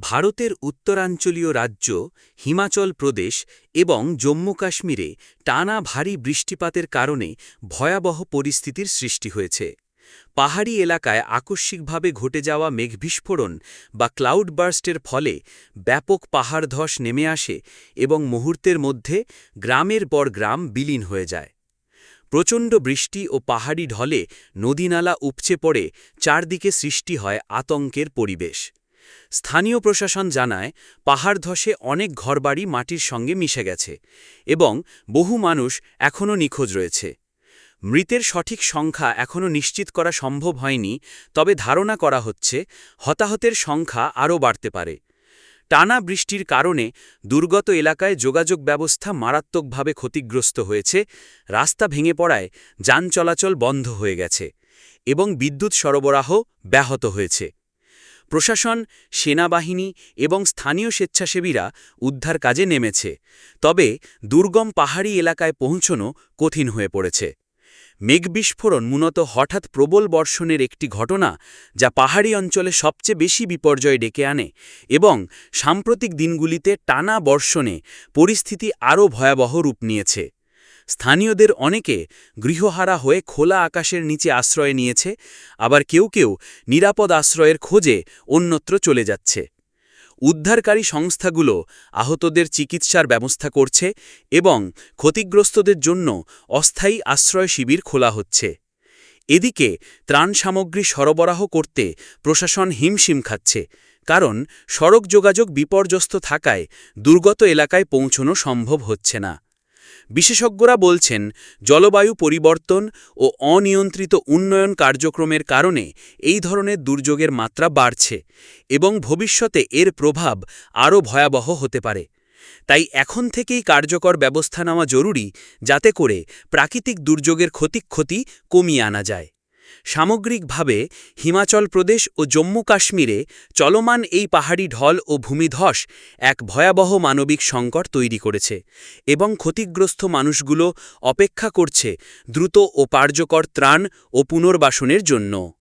ভারতের উত্তরাঞ্চলীয় রাজ্য হিমাচল প্রদেশ এবং জম্মু কাশ্মীরে টানা ভারী বৃষ্টিপাতের কারণে ভয়াবহ পরিস্থিতির সৃষ্টি হয়েছে। পাহাড়ি এলাকায় আকস্মিকভাবে ঘটে যাওয়া মেঘবিস্ফোরণ বা ক্লাউড বার্স্টের ফলে ব্যাপক পাহাড় ধস নেমে আসে এবং মুহূর্তের মধ্যে গ্রামের পর গ্রাম বিলীন হয়ে যায়। প্রচণ্ড বৃষ্টি ও পাহাড়ি ঢলে নদীনালা উপচে পড়ে, চারদিকে সৃষ্টি হয় আতঙ্কের পরিবেশ। স্থানীয় প্রশাসন জানায়, পাহাড় ধসে অনেক ঘরবাড়ি মাটির সঙ্গে মিশে গেছে এবং বহু মানুষ এখনও নিখোঁজ রয়েছে। মৃতের সঠিক সংখ্যা এখনও নিশ্চিত করা সম্ভব হয়নি, তবে ধারণা করা হচ্ছে হতাহতের সংখ্যা আরও বাড়তে পারে। টানা বৃষ্টির কারণে দুর্গত এলাকায় যোগাযোগ ব্যবস্থা মারাত্মকভাবে ক্ষতিগ্রস্ত হয়েছে, রাস্তা ভেঙে পড়ায় যান চলাচল বন্ধ হয়ে গেছে এবং বিদ্যুৎ সরবরাহ ব্যাহত হয়েছে। প্রশাসন, সেনাবাহিনী এবং স্থানীয় স্বেচ্ছাসেবীরা উদ্ধার কাজে নেমেছে, তবে দুর্গম পাহাড়ি এলাকায় পৌঁছনো কঠিন হয়ে পড়েছে। মেঘ বিস্ফোরণ মূলত হঠাৎ প্রবল বর্ষণের একটি ঘটনা যা পাহাড়ি অঞ্চলে সবচেয়ে বেশি বিপর্যয় ডেকে আনে এবং সাম্প্রতিক দিনগুলিতে টানা বর্ষণে পরিস্থিতি আরও ভয়াবহ রূপ নিয়েছে। স্থানীয়দের অনেকে গৃহহারা হয়ে খোলা আকাশের নিচে আশ্রয় নিয়েছে, আবার কেউ কেউ নিরাপদ আশ্রয়ের খোঁজে অন্যত্র চলে যাচ্ছে। উদ্ধারকারী সংস্থাগুলো আহতদের চিকিৎসার ব্যবস্থা করছে এবং ক্ষতিগ্রস্তদের জন্য অস্থায়ী আশ্রয় শিবির খোলা হচ্ছে। এদিকে ত্রাণ সামগ্রী সরবরাহ করতে প্রশাসন হিমশিম খাচ্ছে, কারণ সড়ক যোগাযোগ বিপর্যস্ত থাকায় দুর্গত এলাকায় পৌঁছনো সম্ভব হচ্ছে না। বিশেষজ্ঞরা বলছেন, জলবায়ু পরিবর্তন ও অনিয়ন্ত্রিত উন্নয়ন কার্যক্রমের কারণে এই ধরনের দুর্যোগের মাত্রা বাড়ছে এবং ভবিষ্যতে এর প্রভাব আরও ভয়াবহ হতে পারে। তাই এখন থেকেই কার্যকর ব্যবস্থা নেওয়া জরুরি যাতে করে প্রাকৃতিক দুর্যোগের ক্ষতিক্ষতি কমিয়ে আনা যায়। সামগ্রিকভাবে হিমাচল প্রদেশ ও জম্মু কাশ্মীরে চলমান এই পাহাড়ি ঢল ও ভূমিধস এক ভয়াবহ মানবিক সংকট তৈরি করেছে এবং ক্ষতিগ্রস্ত মানুষগুলো অপেক্ষা করছে দ্রুত ও কার্যকর ত্রাণ ও পুনর্বাসনের জন্য।